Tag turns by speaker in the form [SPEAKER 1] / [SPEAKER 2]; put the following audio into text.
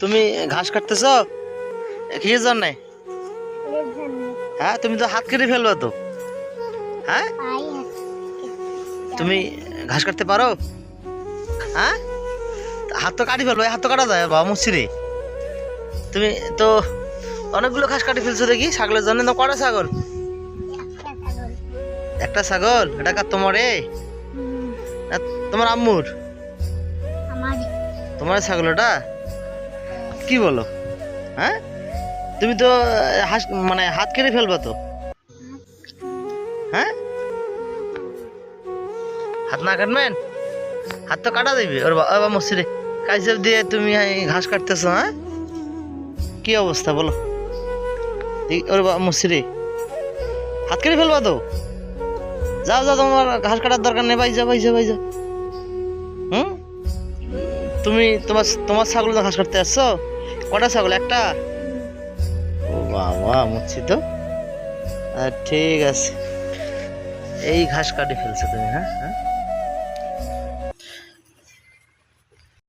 [SPEAKER 1] তুমি ঘাস কাটতেছ? কি জন্য? হ্যাঁ তুমি তো হাত কেটে ফেলবে তো। হ্যাঁ? তুমি ঘাস কাটতে পারো? হ্যাঁ? হাত তো কাটি ফেলব হাত তো কাটা যায় বাবা মুসিরে। তুমি তো অনেকগুলো ঘাস কাটি ফেলছো দেখি ছাগলের জন্য তো কটা ছাগল?
[SPEAKER 2] একটা ছাগল?
[SPEAKER 1] এটা কার তোমার এ? তোমার আম্মুর? তোমার ছাগল ওটা? কি বলো? হ্যাঁ? তুমি তো হাস মানে হাত কেটে ফেলবা তো। হ্যাঁ? হাত না কাটবেন হাত তো কাটা দিবি। ওর বাবা মসিরে কাইসেপ দিয়ে তুমি ঘাস কাটতেছো হ্যাঁ? কি অবস্থা বলো? ওর বাবা মসিরে হাত কেটে ফেলবা তো। যাও যাও, তোমার ঘাস কাটার দরকার নেই। বাইজা বাইজা বাইজা। হুম? তুমি, তোমার তোমার ছাগল ঘাস কাটতে আসছো? কটা ছাগল? একটা? ও বাবা, মুচ্ছি তো। ঠিক আছে। এই ঘাস কাটে ফেলছো তুমি হ্যাঁ? হ্যাঁ?